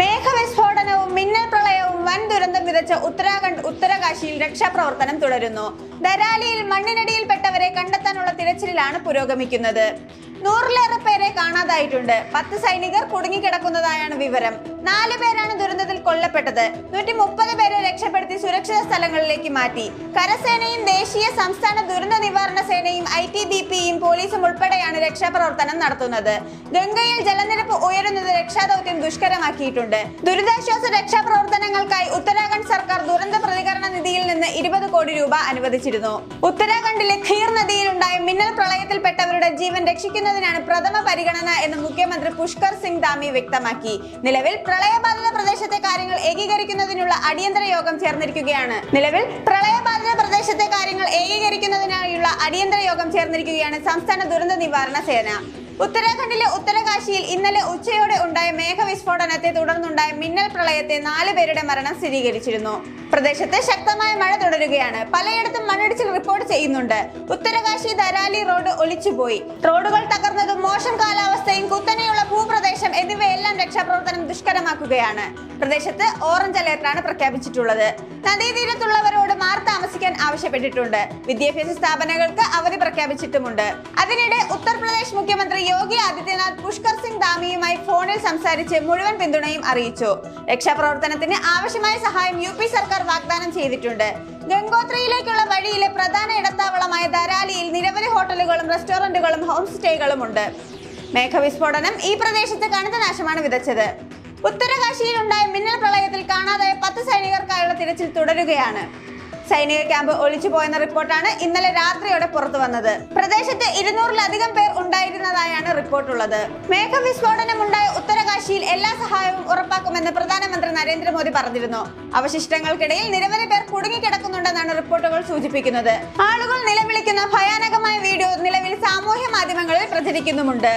മേഘവിസ്ഫോടനവും മിന്നൽ പ്രളയവും വൻ ദുരന്തം വിതച്ച ഉത്തരാഖണ്ഡ് ഉത്തരകാശിയിൽ രക്ഷാപ്രവർത്തനം തുടരുന്നു. ദരാലിയിൽ മണ്ണിനടിയിൽപ്പെട്ടവരെ കണ്ടെത്താനുള്ള തിരച്ചിലാണ് പുരോഗമിക്കുന്നത്. നൂറിലേറെ പേരെ കാണാതായിട്ടുണ്ട്. പത്ത് സൈനികർ കുടുങ്ങിക്കിടക്കുന്നതായാണ് വിവരം. നാല് പേരാണ് ദുരന്തത്തിൽ കൊല്ലപ്പെട്ടത്. നൂറ്റി മുപ്പത് പേരെ രക്ഷപ്പെടുത്തി സുരക്ഷിത സ്ഥലങ്ങളിലേക്ക് മാറ്റി. കരസേനയും ദേശീയ സംസ്ഥാന ദുരന്ത നിവാരണ സേനയും ഐ ടി ബി പിയും പോലീസും ഉൾപ്പെടെയാണ് രക്ഷാപ്രവർത്തനം നടത്തുന്നത്. ഗംഗയിൽ ജലനിരപ്പ് ഉയരുന്നത് രക്ഷാദൌത്യം ദുഷ്കരമാക്കിയിട്ടുണ്ട്. ദുരിതാശ്വാസ രക്ഷാപ്രവർത്തനങ്ങൾക്കായി ഉത്തരാഖണ്ഡ് സർക്കാർ ദുരന്ത പ്രതികരണ നിധിയിൽ നിന്ന് ഇരുപത് കോടി രൂപ അനുവദിച്ചിരുന്നു. ഉത്തരാഖണ്ഡിലെ ഖീർ നദിയിലുണ്ടായ മിന്നൽ പ്രളയത്തിൽപ്പെട്ടവരുടെ ജീവൻ രക്ഷിക്കുന്നതിനാണ് പ്രഥമ പരിഗണന എന്ന് മുഖ്യമന്ത്രി പുഷ്കർ സിംഗ് ധാമി വ്യക്തമാക്കി. നിലവിൽ പ്രളയബാധിത പ്രദേശത്തെ കാര്യങ്ങൾ ഏകീകരിക്കുന്നതിനുള്ള അടിയന്തര യോഗം ചേർന്നിരിക്കുകയാണ്. നിലവിൽ പ്രളയബാധിത പ്രദേശത്തെ കാര്യങ്ങൾ ഏകീകരിക്കുന്നതിനായുള്ള അടിയന്തര യോഗം ചേർന്നിരിക്കുകയാണ് സംസ്ഥാന ദുരന്ത നിവാരണ സേന. ഉത്തരാഖണ്ഡിലെ ഉത്തരകാശിയിൽ ഇന്നലെ ഉച്ചയോടെ ഉണ്ടായ മേഘവിസ്ഫോടനത്തെ തുടർന്നുണ്ടായ മിന്നൽ പ്രളയത്തെ നാല് പേരുടെ മരണം സ്ഥിരീകരിച്ചിരുന്നു. പ്രദേശത്ത് ശക്തമായ മഴ തുടരുകയാണ്. പലയിടത്തും മണ്ണിടിച്ചിൽ റിപ്പോർട്ട് ചെയ്യുന്നുണ്ട്. ഉത്തരകാശി ധരാലി റോഡ് ഒലിച്ചുപോയി. റോഡുകൾ തകർന്നതും മോശം കാലാവസ്ഥയും കുത്തനെയുള്ള ഭൂപ്രദേശം എന്നിവയെല്ലാം രക്ഷാപ്രവർത്തനം ദുഷ്കരമാക്കുകയാണ്. പ്രദേശത്ത് ഓറഞ്ച് അലേർട്ടാണ് പ്രഖ്യാപിച്ചിട്ടുള്ളത്. നദീതീരത്തുള്ളവരോട് മാറി താമസിക്കാൻ ആവശ്യപ്പെട്ടിട്ടുണ്ട്. വിദ്യാഭ്യാസ സ്ഥാപനങ്ങൾക്ക് അവധി പ്രഖ്യാപിച്ചിട്ടുമുണ്ട്. അതിനിടെ ഉത്തർപ്രദേശ് മുഖ്യമന്ത്രി യോഗി ആദിത്യനാഥ് പുഷ്കർ സിംഗ് ധാമിയുമായി ഫോണിൽ സംസാരിച്ച് മുഴുവൻ പിന്തുണയും അറിയിച്ചു. രക്ഷാപ്രവർത്തനത്തിന് ആവശ്യമായ സഹായം യു സർക്കാർ വാഗ്ദാനം ചെയ്തിട്ടുണ്ട്. ഗംഗോത്രിയിലേക്കുള്ള വഴിയിലെ പ്രധാന ഇടത്താവളമായ ധരാലിയിൽ നിരവധി ഹോട്ടലുകളും റെസ്റ്റോറന്റുകളും ഹോം സ്റ്റേകളും ഉണ്ട്. മേഘവിസ്ഫോടനം ഈ പ്രദേശത്ത് കനത്ത നാശമാണ് വിതച്ചത്. ഉത്തരകാശിയിലുണ്ടായ മിന്നൽ പ്രളയത്തിൽ കാണാതായ പത്ത് സൈനികർക്കായുള്ള തിരച്ചിൽ തുടരുകയാണ്. സൈനിക ക്യാമ്പ് ഒളിച്ചു പോയെന്ന റിപ്പോർട്ടാണ് ഇന്നലെ രാത്രിയോടെ പുറത്തു വന്നത്. പ്രദേശത്ത് ഇരുന്നൂറിലധികം പേർ ഉണ്ടായിരുന്നതായാണ് റിപ്പോർട്ടുള്ളത്. മേഘവിസ്ഫോടനമുണ്ടായ ഉത്തരകാശിയിൽ എല്ലാ സഹായവും ഉറപ്പാക്കുമെന്ന് പ്രധാനമന്ത്രി നരേന്ദ്രമോദി പറഞ്ഞിരുന്നു. അവശിഷ്ടങ്ങൾക്കിടയിൽ നിരവധി പേർ കുടുങ്ങിക്കിടക്കുന്നുണ്ടെന്നാണ് റിപ്പോർട്ടുകൾ സൂചിപ്പിക്കുന്നത്. ആളുകൾ നിലവിളിക്കുന്ന ഭയാനകമായ വീഡിയോ നിലവിൽ സാമൂഹ്യ മാധ്യമങ്ങളിൽ പ്രചരിക്കുന്നുമുണ്ട്.